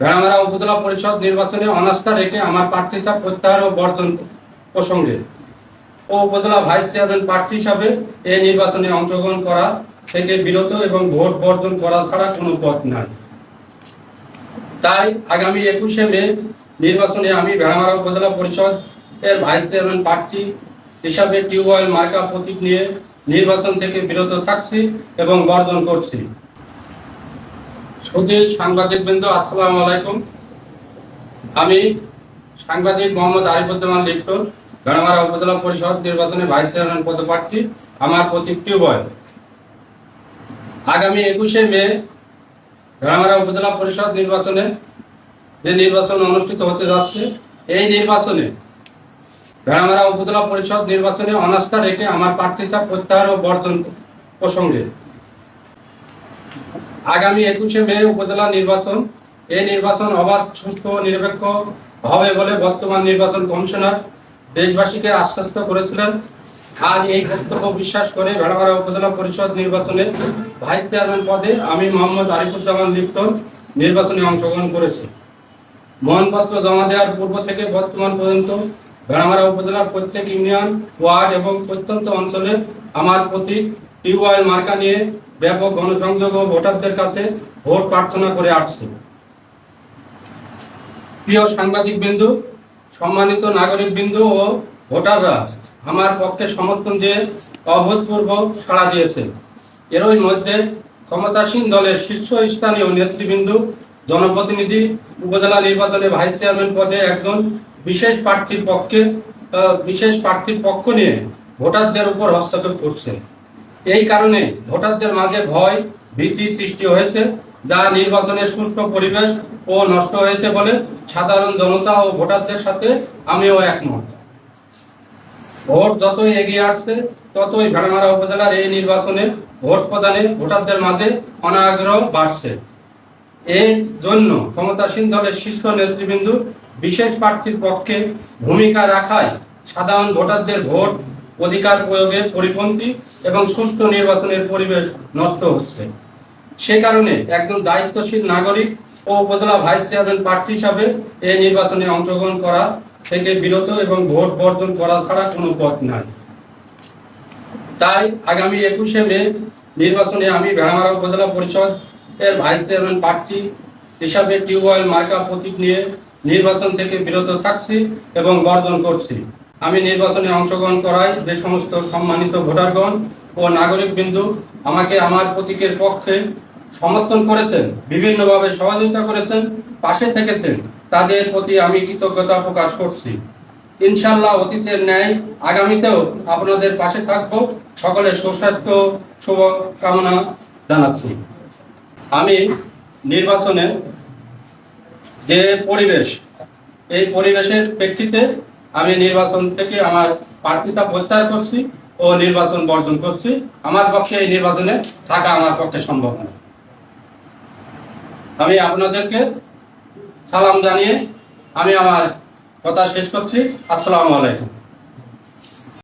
ভেড়ামারা উপজেলা পরিষদ নির্বাচনে অনাস্থা রেখে আমার প্রার্থিতা প্রত্যাহার ও বর্জন প্রসঙ্গে। ও উপজেলা ভাইস চেয়ারম্যান প্রার্থী হিসাবে এই নির্বাচনে অংশগ্রহণ করা থেকে বিরত এবং ভোট বর্জন করা ছাড়া কোনো পথ নাই। তাই আগামী একুশে মে নির্বাচনে আমি ভেড়ামারা উপজেলা পরিষদ এর ভাইস চেয়ারম্যান প্রার্থী হিসাবে টিউবওয়েল মার্কা প্রতীক নিয়ে নির্বাচন থেকে বিরত থাকছি এবং বর্জন করছি। সুধী সাংবাদিক বৃন্দ, আসসালামু আলাইকুম। আমি সাংবাদিক মোহাম্মদ আরিফুজ্জামান লিপ্টন গাড়ামারা উপজেলা পরিষদ নির্বাচনে ভাইস চেয়ারম্যান পদপ্রার্থী, আমার প্রতীক টিউবওয়েল। আগামী একুশে মে গাড়ামারা উপজেলা পরিষদ নির্বাচনে যে নির্বাচন অনুষ্ঠিত হতে যাচ্ছে, এই নির্বাচনে ভেড়ামারা উপজেলা পরিষদ নির্বাচনে অনাস্থা রেখে আমার প্রার্থিতা প্রত্যাহার ও বর্জন প্রসঙ্গে আগামী একুশে মে উপজেলা নির্বাচন। এই নির্বাচন অবাধ, সুস্থ নিরপেক্ষ হবে বলে বর্তমান নির্বাচন কমিশনার দেশবাসীকে আশ্বস্ত করেছিলেন। আর এই বক্তব্য বিশ্বাস করে ভেড়ামারা উপজেলা পরিষদ নির্বাচনে ভাইস চেয়ারম্যান পদে আমি মোহাম্মদ আরিফুজ্জামান লিপ্টন নির্বাচনে অংশগ্রহণ করেছি। মনোনয়নপত্র জমা দেওয়ার পূর্ব থেকে বর্তমান পর্যন্ত ভেড়ামারা উপজেলার প্রত্যেক ইউনিয়ন, ওয়ার্ড এবং প্রত্যন্ত অঞ্চলে আমার প্রতি টিউবওয়েল মার্কা নিয়ে ব্যাপক গণসংযোগ ও ভোটারদের কাছে ভোট প্রার্থনা করে আসছে। প্রিয় সাংবাদিক বিন্দু, সম্মানিত নাগরিক বিন্দু ও ভোটাররা, আমার পক্ষে সমর্থন দিয়ে অভূতপূর্ব সাড়া দিয়েছে। এরই মধ্যে ক্ষমতাসীন দলের শীর্ষস্থানীয় নেতৃবৃন্দ, জনপ্রতিনিধি, উপজেলা নির্বাচনে ভাইস চেয়ারম্যান পদে একজন বিশেষ প্রার্থীর পক্ষে বিশেষ প্রার্থীর পক্ষ নিয়ে ভোটারদের উপর হস্তক্ষেপ করছে। এই কারণে ভোটারদের মাঝে ভয়, ভীতি সৃষ্টি হয়েছে, যা নির্বাচনের সুষ্ঠু পরিবেশ ও নষ্ট হয়েছে বলে সাধারণ জনতা ও ভোটারদের সাথে আমিও একমত। ভোট যতই এগিয়ে আসছে, ততই ভেড়ামারা উপজেলার এই নির্বাচনে ভোট প্রদানে ভোটারদের মাঝে অনাগ্রহ বাড়ছে। এই জন্য ক্ষমতাসীন দলের শীর্ষ নেতৃবৃন্দ বিশেষ প্রার্থীর পক্ষে ভূমিকা রাখায় সাধারণ ভোটারদের ভোট অধিকার প্রয়োগের পরিপন্থী এবং সুষ্ঠু নির্বাচনের পরিবেশ নষ্ট হচ্ছে। সে কারণে একজন দায়িত্বশীল নাগরিক ও উপজেলা ভাইস চেয়ারম্যান প্রার্থী হিসাবে এই নির্বাচনে অংশগ্রহণ করা থেকে বিরত এবং ভোট বর্জন করা ছাড়া কোনো পথ নাই। তাই আগামী একুশে মে নির্বাচনে আমি ভেড়ামারা উপজেলা পরিষদ এর ভাইস চেয়ারম্যান প্রার্থী হিসাবে টিউবওয়েল মার্কা প্রতীক নিয়ে নির্বাচন থেকে বিরত থাকছি এবং বর্জন করছি। আমি নির্বাচনে অংশগ্রহণ করায় যে সমস্ত সম্মানিত ভোটারগণ ও নাগরিক বিন্দু আমাকে আমার প্রতীকের পক্ষে সমর্থন করেছেন, বিভিন্নভাবে সহযোগিতা করেছেন, পাশে থেকেছেন, তাদের প্রতি আমি কৃতজ্ঞতা প্রকাশ করছি। ইনশাল্লাহ অতীতের ন্যায় আগামীতেও আপনাদের পাশে থাকব। সকলের সুস্বাস্থ্য শুভ কামনা জানাচ্ছি। আমি নির্বাচনে যে পরিবেশ, এই পরিবেশের প্রেক্ষিতে আমি নির্বাচন থেকে আমার প্রার্থিতা প্রত্যাহার করছি ও নির্বাচন বর্জন করছি। আমার পক্ষে এই নির্বাচনে থাকা আমার পক্ষে সম্ভব নয়। আমি আপনাদেরকে সালাম জানিয়ে আমি আমার কথা শেষ করছি। আসসালামু আলাইকুম।